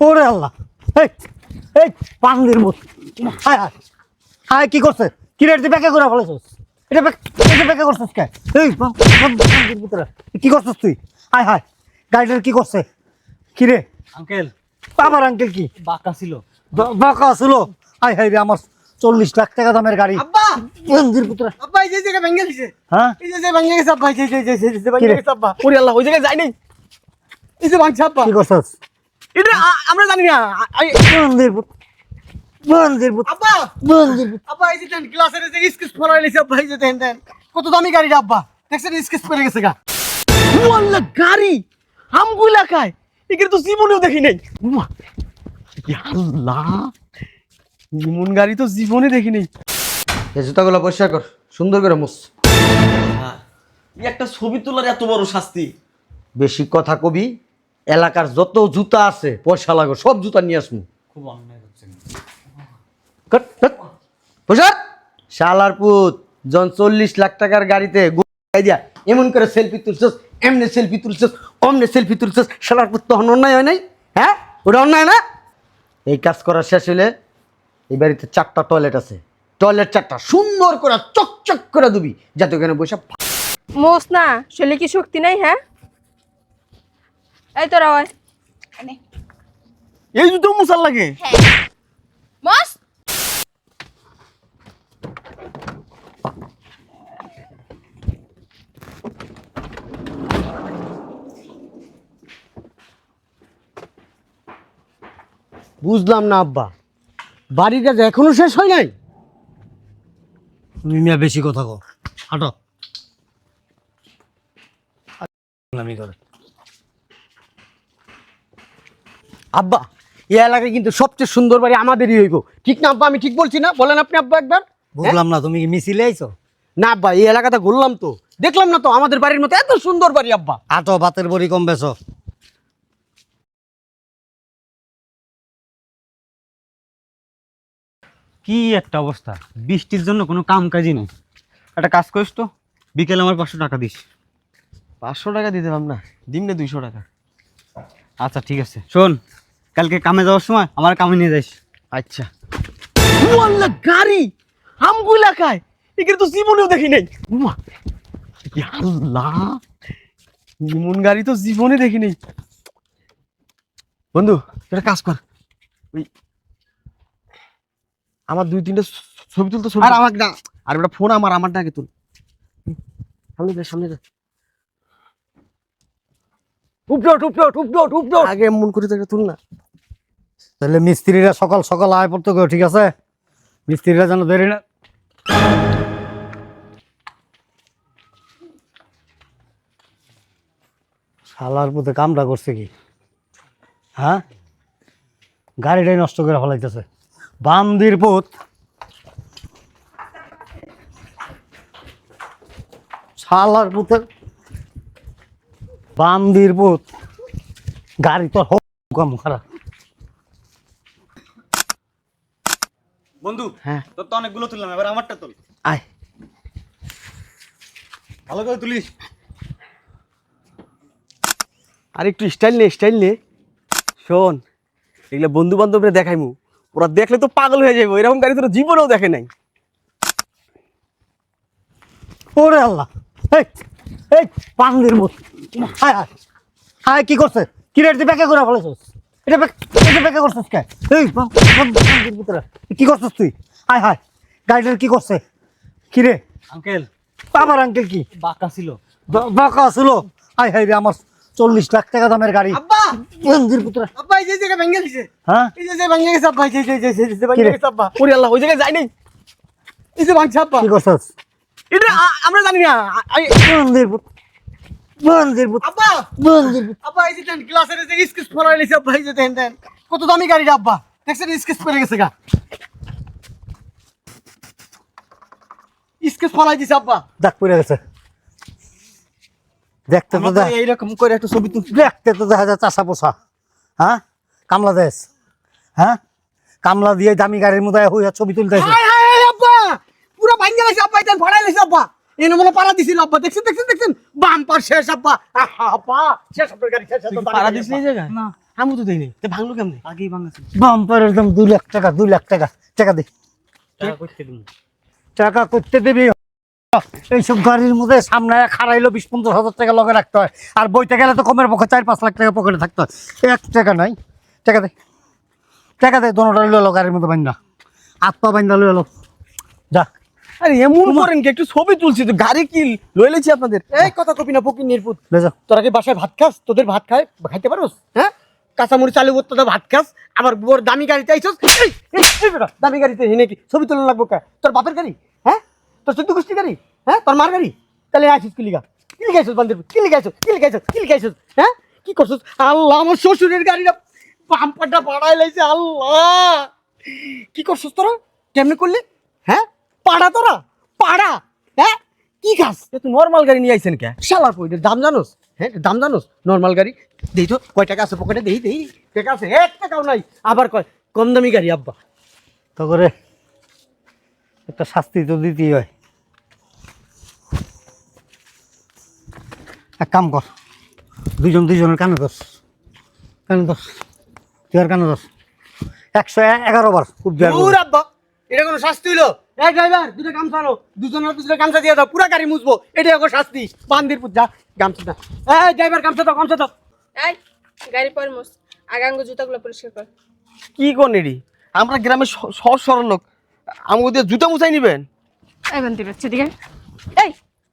ওরে আল্লাহ এই এই মত হায় হায় হায় কি করছে কি রে তুই ব্যাকে করে ফেলেছিস এটা এটা ব্যাকে করছিস কে এই করছিস তুই হায় হায় গাড়িটার কি করছে কি রে আঙ্কেল আমার আঙ্কেল কি বাঁকা ছিল বাঁকা ছিল হায় হায় রে আমার চল্লিশ লাখ টাকা দামের গাড়ি হ্যাঁ কি করছিস এটা আ- আমরা জানি না। পান্দির পুত পান্দির পুত আব্বা! পান্দির পুত আব্বা এই যে দেন গ্লাসের যে স্কেচ ফলাই লিছে আব্বা এই যে দেন দেন। কত দামি গাড়ি রে আব্বা। দেখছেন স্কেচ পড়ে গেছে গা। ওয়াল্লা গাড়ি! আমগুলা খায় এগুলো তো জীবনেও দেখি নাই। আল্লাহ! এমন গাড়ি তো জীবনে দেখি নাই। এই জুতাগুলো পরিষ্কার কর সুন্দর করে মুছ। এই একটা ছবি তোলার এত বড় শাস্তি। বেশি কথা কবি এলাকার যত জুতা আছে পয়সা লাগো সব জুতা নিয়ে আসব। খুব অন্যায় করছেন। কট, কট। শালার পুত জন চল্লিশ লাখ টাকার গাড়িতে দিয়া এমন করে সেলফি তুলছস এমনি সেলফি তুলছস অমনে সেলফি তুলছস শালার পুত তখন অন্যায় হয় নাই? হ্যাঁ? ওটা অন্যায় না? এই কাজ করা শেষ হলে এই বাড়িতে চারটা টয়লেট আছে। টয়লেট চারটা সুন্দর করে চকচক করে দিবি যাতে ওখানে বসে মোস না শরীরে কি শক্তি নাই হ্যাঁ? এই তোরা ওই এই জুতো মুসার লাগে। মস বুঝলাম না আব্বা। বাড়ির কাজ এখনও শেষ হয় নাই? তুমি মিয়া বেশি কথা কো হাঁটো। আমি করে। আব্বা এই এলাকায় কিন্তু সবচেয়ে সুন্দর বাড়ি আমাদেরই হইব। ঠিক না আব্বা আমি ঠিক বলছি না? বলেন আপনি আব্বা একবার বুঝলাম না তুমি কি মিছিলে আইছো? না আব্বা এই এলাকাটা ঘুরলাম তো। দেখলাম না তো আমাদের বাড়ির মতো এত সুন্দর বাড়ি আব্বা। আটো ভাতের বড়ি কম বেছো কি একটা অবস্থা বৃষ্টির জন্য কোনো কাম কাজই নেই। একটা কাজ করিস তো বিকেলে আমার পাঁচশো টাকা দিস। পাঁচশো টাকা দিতে পারলাম না দিন না দুইশো টাকা। আচ্ছা ঠিক আছে। শোন কালকে কামে যাওয়ার সময় আমার কামে নিয়ে যাইস। আচ্ছা। ওয়াল্লা গাড়ি! এগুলো তো জীবনেও দেখি নাই। উমা, আল্লাহ! এমন গাড়ি তো জীবনে দেখি নাই। বন্ধু একটা কাজ কর। ওই আমার দুই তিনটা ছবি তুলতো ছবি আর। আমাকে না আর একটা ফোন আমার আমারটা আগে তুল। সামনে যা সামনে যা। টুপটো টুপটো টুপটো টুপটো আগে এমন করে তো একটা তুল না। তাহলে মিস্ত্রিরা সকাল সকাল আয় পড়তে গো, ঠিক আছে? মিস্ত্রিরা যেন দেরি না শালার পুতে কামটা করছে কি? হ্যাঁ? গাড়িটাই নষ্ট করে ফেলাইতেছে। বান্দির পুত। শালার পুতে বান্দির পুত। গাড়ি তো হোক কম বন্ধু হ্যাঁ। তোর তো অনেকগুলো তুললাম এবার আমারটা তুল। আয়। ভালো করে তুলিস। আর একটু স্টাইল নে স্টাইল নে। শোন এগুলো বন্ধু বান্ধবরা দেখাইমু। ওরা দেখলে তো পাগল হয়ে যাব এরকম গাড়ি তোর জীবনেও দেখে নাই। ওরে আল্লাহ। এই এই পান্দির মত। হায় হায় হায় কি করছে? কি রেট দিয়ে ব্যাকে করে ফেলেছিস? এটা এটা ব্যাকে করছিস কে? এই কি করছিস তুই? হায় হায়। গাড়িটার কি করছে? কি রে? আঙ্কেল। আমার আঙ্কেল কি? বাঁকা ছিল। বাঁকা ছিল? হায় হায় রে আমার চল্লিশ লাখ টাকা দামের গাড়ি। হ্যাঁ? আমরা জানি না। পুত আব্বা! পুত আব্বা এই যে দেন গ্লাসের যে স্কেচ ফলাই লিছে আব্বা এই যে দেন দেন। কত দামি গাড়ি রে আব্বা? দেখছেন স্কেচ পড়ে গেছে গা। স্কেচ ফলাই দিছে আব্বা। দাগ পড়ে গেছে। দেখতে তো এইরকম করে একটা ছবি দেখতে তো দেখা যায় চাষা পোষা হ্যাঁ? কামলা দেশ হ্যাঁ? কামলা দিয়ে দামি গাড়ির মধ্যে হইয়া ছবি তুলতেছে। আব্বা! পুরো ভাঙে গেছে আব্বা এটা লিছে আব্বা। এনে মনে পাড়া দিছিল আব্বা। দেখছেন দেখছেন দেখছেন? বাম পার শেষ আব্বা। আহা, আব্বা। শেষ আপনার গাড়ি শেষ পাড়া দিছিল এই না। আমি তো দেই নাই তে ভাঙলো কেমনে? আগেই ভাঙাছি। বাম্পারের দাম দুই লাখ টাকা দুই লাখ টাকা। টাকা দে। টাকা করতে দিন টাকা করতে দেবি। এইসব গাড়ির মধ্যে সামনে খারাইলো বিশ পঞ্চাশ হাজার টাকা লগে রাখতে হয়। আর বইতে গেলে তো কমের পক্ষে চার পাঁচ লাখ টাকা পকেটে থাকতে হয়। এক টাকা নাই। টাকা দে। টাকা দে দোনোটা লইলো গাড়ির মধ্যে বান্ধা পা বান্ধা লইলো। যা। আরে এমন করেন কি একটু ছবি তুলছি তো গাড়ি কি আপনাদের? এই কথা কপি না ফকির নির্পুত লে যা। তোরা কি বাসায় ভাত খাস? তোদের ভাত খায় খাইতে পারোস? হ্যাঁ? কাঁচামরিচ চালু করতে তো ভাত খাস। আবার বড় দামি গাড়িতে দামি গাড়িতে হেনে কি? ছবি তোলা লাগবো কা? তোর বাপের গাড়ি? হ্যাঁ? তোর চোদ্দ গোষ্ঠী গাড়ি? হ্যাঁ? তোর মার গাড়ি? তাহলে আসিস কি লিগা? কি লিখাইছস বান্দির কি লিখাইছস কি লিখাইছস কি লিখাইছস হ্যাঁ? কি করছস? আল্লাহ আমার শ্বশুরের গাড়িটা বাম্পারটা বাড়াই লাইছে আল্লাহ! কি করছস তোরা? কেমনে করলি? হ্যাঁ? পাড়া তোরা? পাড়া। হ্যাঁ? কি খাস? তুই নর্মাল গাড়ি নিয়ে আইছেন কে? শালার পয়সা এটার দাম জানোস? হ্যাঁ দাম জানোস? নর্মাল গাড়ি। দেই তো কয় টাকা আছে পকেটে দেই দেই। টাকা আছে এক টাকাও নাই। আবার কয় কম দামি গাড়ি আব্বা। তো করে একটা শাস্তি তো দিতেই হয়। এক কাম কর দুজন দুজনের কানে দোষ কানে দোষ তুই আর কানে দোষ একশো এগারো বার খুব আব্বা। এটা কোনো শাস্তি হইল? এই ড্রাইভার দুটো গামছা আনো। দুজনের পিছনে গামছা দিয়ে দাও পুরা গাড়ি মুছবো। এটা এখন শাস্তি। বান্দির যা গামছা দাও এই ড্রাইভার গামছা দাও গামছা দাও। এই গাড়ি পর মোস আগাঙ্গ জুতাগুলো পরিষ্কার কর। কি কোন এডি আমরা গ্রামের সহজ সরল লোক। আমাকে দিয়ে জুতা মুছাই নিবেন? এই বান্তি বাচ্চা দিকে এই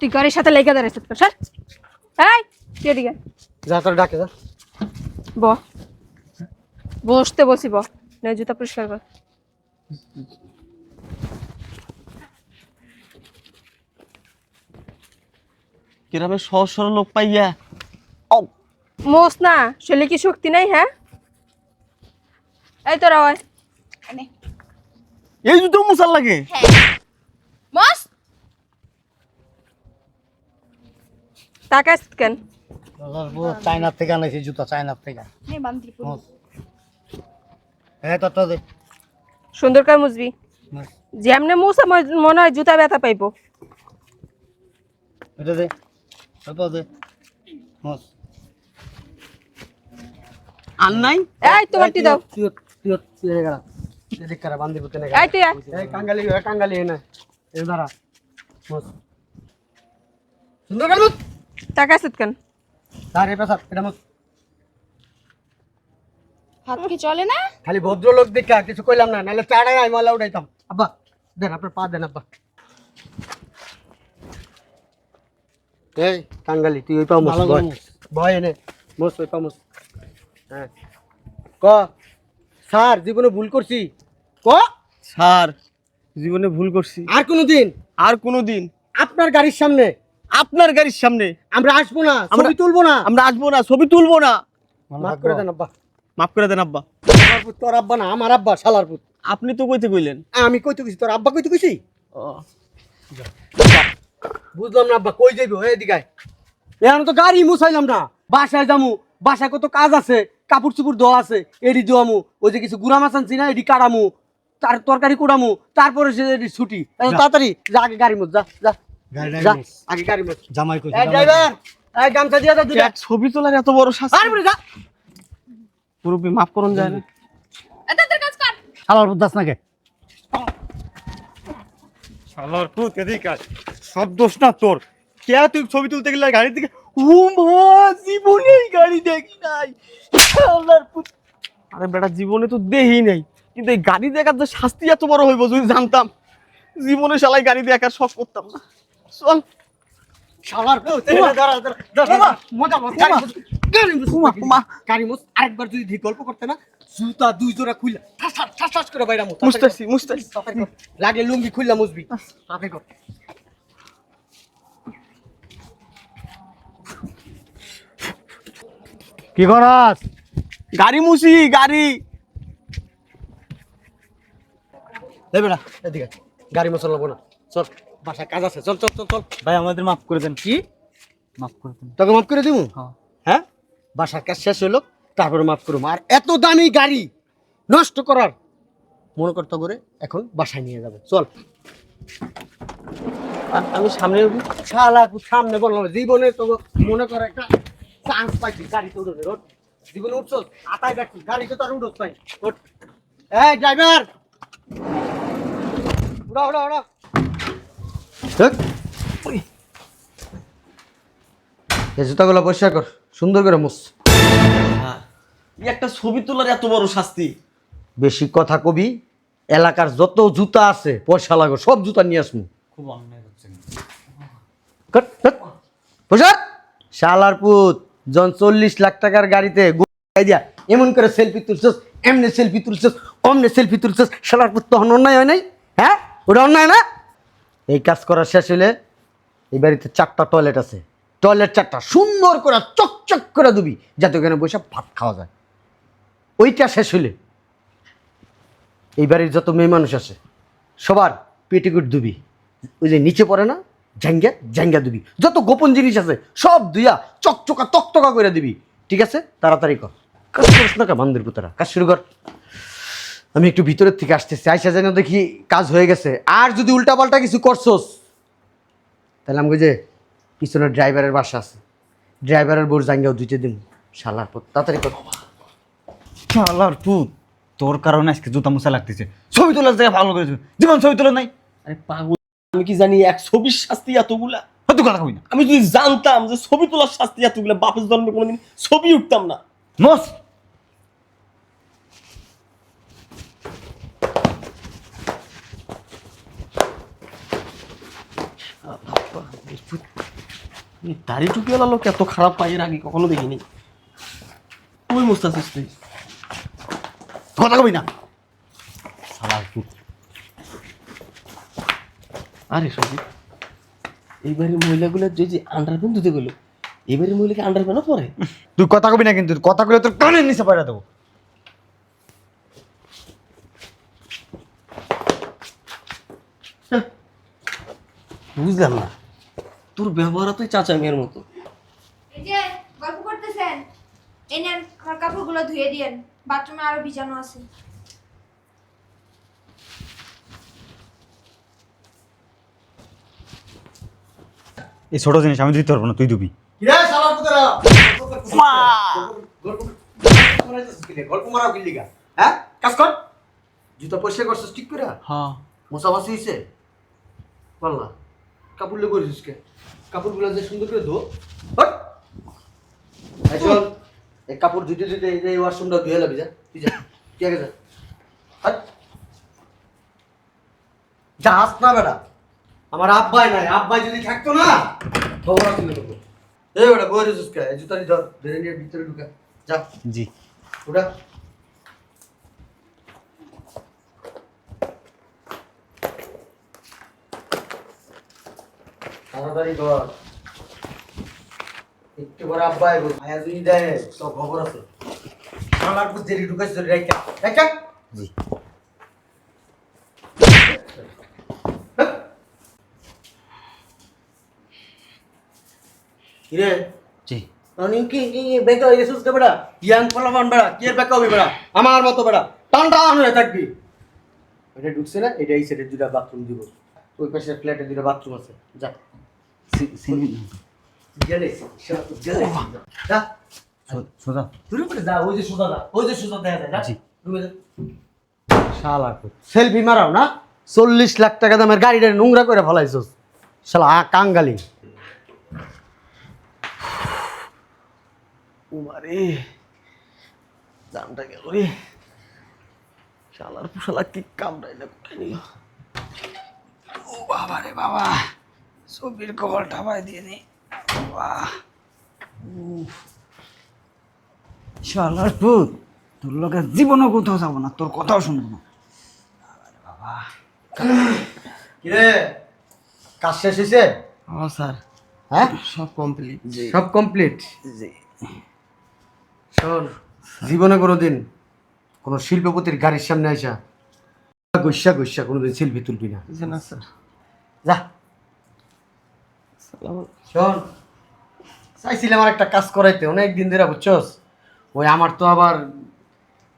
তুই গাড়ির সাথে লেগে দাঁড়াইছিস তো স্যার এই তুই এদিকে যা তোর ডাকে যা। ব। বসতে বসি ব। নে জুতা পরিষ্কার কর। গ্রামের সহজ সরল লোক পাইয়া? মোস না শরীরে কি শক্তি নাই হ্যাঁ? এই তোরা ওই। এই জুতো মুছার লাগে। মোস! তাকাস কেন? চায়নার থেকে আনাইছি জুতা চায়নার থেকে। হ্যাঁ তো দে। সুন্দর করে যেমনে মনে হয় জুতা ব্যথা পাইবো। এটা দে। এটা দে মস আর নাই এই তোমারটি দাও তুই তুই তুই গেলা এদিক করে বান্দির পুত নে এই তুই আয়। এই কাঙ্গালি এ কাঙ্গালি এনে এ দাঁড়া বস সুন্দর করে মুছ তাকাস কেন তার এ পেশা এটা মুছ হাত কি চলে না খালি ভদ্রলোক দেখা কিছু কইলাম না নাহলে চাড়াই আমি মালা উঠাইতাম আব্বা দেন আপনার পা দেন আব্বা এই কাঙ্গালি তুই ওই পা মুছ ভালো করে ভয় এনে মুছ ওই পা হ্যাঁ। ক? স্যার জীবনে ভুল করছি। ক? স্যার জীবনে ভুল করছি। আর কোনো দিন আর কোনো দিন আপনার গাড়ির সামনে। আপনার গাড়ির সামনে। আমরা আসব না আমরা- ছবি তুলবো না। আমরা আসব না ছবি তুলবো না। মাফ করে দেন আব্বা। মাফ করে দেন আব্বা। আমার পুত তোর আব্বা না আমার আব্বা শালার পুত। আপনি তো কইতে কইলেন। আমি কইতে গেছি তোর আব্বা কইতে গেছি ও, বুঝলাম না আব্বা কই যাইবো? এদিকে এখন তো গাড়ি মুছাইলাম না। বাসায় যামু বাসায় কত কাজ আছে কাপড় চুপুর ধোয়া আছে এডি ধোয়ামু ওই যে কিছু গুড়া মাছ আনছি না এডি কাটামু তার তরকারি কুড়ামু তারপরে সে এডি ছুটি। এখন তাড়াতাড়ি যা আগে গাড়ি মুছ যা যা যা আগে গাড়ি মুছ। জামাই কইছে এই ড্রাইভার এই গামছা দিয়ে দাও দুইটা। ছবি তোলার এত বড় শাস্তি। আর যা। মুরব্বী মাফ করুন যায় না। তোর কাজ কর। শালার বুদ্ধাস নাকি? শালার পুত এদিকে আয়। সব দোষ না তোর। কে তুই ছবি তুলতে গেলে গাড়ি থেকে ও মা জীবনে এই গাড়ি দেখি নাই। আরে বেটা জীবনে তো দেহি নাই। কিন্তু এই গাড়ি দেখার যে শাস্তি এত বড় হইব যদি জানতাম জীবনে শালাই গাড়ি দেখার শখ করতাম না। চল। শালার আরেকবার যদি গল্প করতে না জুতা দুই জোড়া ঠাস ঠাস করে বাইরা লুঙ্গি খুললা মুছবি। তাড়াতাড়ি কর। কি করাস? গাড়ি মুছি গাড়ি। এই বেটা এদিকে গাড়ি মোছার লাগবো না। চল বাসায় কাজ আছে। চল চল চল চল। ভাই আমাদের মাফ করে দেন। কি? মাফ করে দেন। তোকে মাফ করে দিব হ্যাঁ। হ্যাঁ? বাসার কাজ শেষ হলো তারপরে মাফ করব আর এত দামি গাড়ি নষ্ট করার মনে করতে করে এখন বাসায় নিয়ে যাবে। চল। আমি সামনে। শালা সামনে বললাম জীবনে তো মনে করে একটা চান্স পাইছি গাড়ি তো উঠে জীবনে উঠছো আটাই গাড়িতে তো আর উঠোস নাই। এই ড্রাইভার উড়া উড়া উড়া। এই জুতাগুলো পরিষ্কার কর সুন্দর করে মুছ। এই একটা ছবি তোলার এত বড় শাস্তি। বেশি কথা কবি এলাকার যত জুতা আছে পয়সা লাগো সব জুতা নিয়ে আসমু খুব অন্যায় হচ্ছে কট, কট। প্রসাদ শালার পুত। জন চল্লিশ লাখ টাকার গাড়িতে এমন করে সেলফি তুলছস, এমনি সেলফি তুলছস, অমনে সেলফি তুলছস, শালার পুত তখন অন্যায় হয় নাই? হ্যাঁ? ওটা অন্যায় না? এই কাজ করা শেষ হলে এই বাড়িতে চারটা টয়লেট আছে। টয়লেট চারটা সুন্দর করে চকচক করে দিবি যাতে ওখানে বসে ভাত খাওয়া যায়। ওইটা শেষ হলে এই বাড়ির যত মেয়ে মানুষ আছে, সবার পেটিকুট দুবি ওই যে নিচে পড়ে না? ঝাঙ্গা ঝাঙ্গা দিবি। যত গোপন জিনিস আছে সব দুইয়া চকচকা তকতকা করে দিবি। ঠিক আছে? তাড়াতাড়ি কর। কাজ করিস না কা বান্দির পুতারা কাজ শুরু কর আমি একটু ভিতরের থেকে আসতেছি। আইসা যেন দেখি কাজ হয়ে গেছে। আর যদি উল্টাপাল্টা কিছু করছোস তাহলে আমি যে পিছনের ড্রাইভারের বাসা আছে ড্রাইভারের বোর জাঙ্গাও দুইটা দিন শালার পর তাড়াতাড়ি কর। শালার পুত তোর কারণে আজকে জুতা মুছা লাগতেছে। ছবি তোলার জায়গায় ভালো করেছে। জীবন ছবি তোলা নাই। আরে পাগল। আমি কি জানি এক ছবির শাস্তি এতগুলা? হয়তো কথা কবি না। আমি যদি জানতাম যে ছবি তোলার শাস্তি এতগুলা বাপের জন্মে কোনোদিন ছবি উঠতাম না। এই দাড়ি টুপিওয়ালা লোক এত খারাপ পাইয়ের আগে কখনো দেখিনি। তুই মুস্তাছিস তুই? কথা কবি না শালার পুত আরে সবই এইবারের মহিলাগুলো যে যে আন্ডারপ্যান্ট ধুতে গেলো এবারের মহিলাকে আন্ডারপ্যান্টও পরে। তুই কথা কবি না কিন্তু কথা কইলে তোর কানের নিচে পাড়া দেবো। বুঝলাম না। তোর ব্যবহার তুই চাচা মেয়ের মতো। এই যে গল্প করতেছেন? এই নেন আমার কাপড়গুলো ধুয়ে দিয়েন। বাথরুমে আরও বীজাণু আছে। এই ছোট জিনিস আমি দিতে পারব না তুই দিবি। গল্প মারাও গা হ্যাঁ? কাজ কর। জুতা পরিষ্কার করছিস ঠিক করে? হ্যাঁ। মশামাছি হয়েছে পাল্লা কাপড় লে করেছিস কে কাপড়গুলো যে সুন্দর করে ধো। চল এই কাপড় ধুতে ধুতে এই ওয়াশরুমটা ধুয়ে লাবি যা। তুই যা তুই আগে যা। হট। যাস না বেটা। আমার আব্বাই নাই আব্বাই যদি থাকতো না খবর আছে লোক এই বেটা বই রেছিস কে? জুতারি ধর ধরে নিয়ে ভিতরে ঢুকা যা। জি। ওটা। তাড়াতাড়ি কর একটু করে আব্বাই বল মায়া যদি দেয় তো খবর আছে। আমার বুঝতে ঢুকাইছে রাইকা রাইকা জি। কিরে? জি। আমি কি কি বেকা হয়ে গেছিস বেড়া? ইয়াং ফলাফান বেড়া কি বেকা হবি বেড়া? আমার মতো বেড়া। টান টান হয়ে থাকবি। এটা ঢুকছে না? এটা এই সাইডে দুটা বাথরুম দিব। ওই পাশে ফ্ল্যাটে দুটা বাথরুম আছে। যা। গেলে গেলে। যা। সোজা। শুরু করে যা ওই যে সোজা যা ওই যে সোজা দেখা যায় যা। রুমে যা। শালা সেলফি মারাও না? চল্লিশ লাখ টাকা দামের গাড়িটা নোংরা করে ফেলাইছস। শালা কাঙ্গালি। উমারে জানটা গেল রে। শালার পুশালা কি কামড়াই না কোথায় নিল? ও বাবা রে বাবা ছবির কবল ঠাপাই দিয়ে নি। বাহ শালার পুত তোর লোকে জীবনও কোথাও যাব না তোর কথাও শুনব না। কিরে কাজ শেষ হয়েছে হ্যাঁ স্যার। হ্যাঁ? সব কমপ্লিট। সব কমপ্লিট? জি। শোন জীবনে কোনোদিন কোনো শিল্পপতির গাড়ির সামনে আইসা গৈসা গৈসা কোনোদিন শিল্পী তুলবি না। না স্যার। যা। শোন চাইছিলাম আমার একটা কাজ করাইতে অনেক দিন ধরে বুঝছস? ওই আমার তো আবার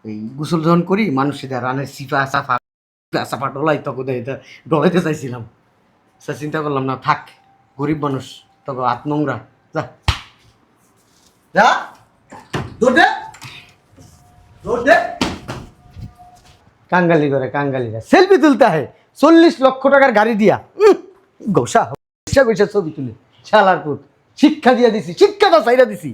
এই গোসল যখন করি মানুষের রানের সিফা সাফা সাফা ডলাই তখন এটা ডলাইতে চাইছিলাম। সে চিন্তা করলাম না থাক গরিব মানুষ তবে হাত নোংরা। যা। যা। কাঙ্গালি করে কাঙ্গালিরা সেলফি তুলতে হয় চল্লিশ লক্ষ টাকার গাড়ি দিয়া। গোসা। ঘোষা ঘোষা ছবি তুলে। শালার পুত। শিক্ষা দিয়া দিছি শিক্ষাটা চাইরা দিছি।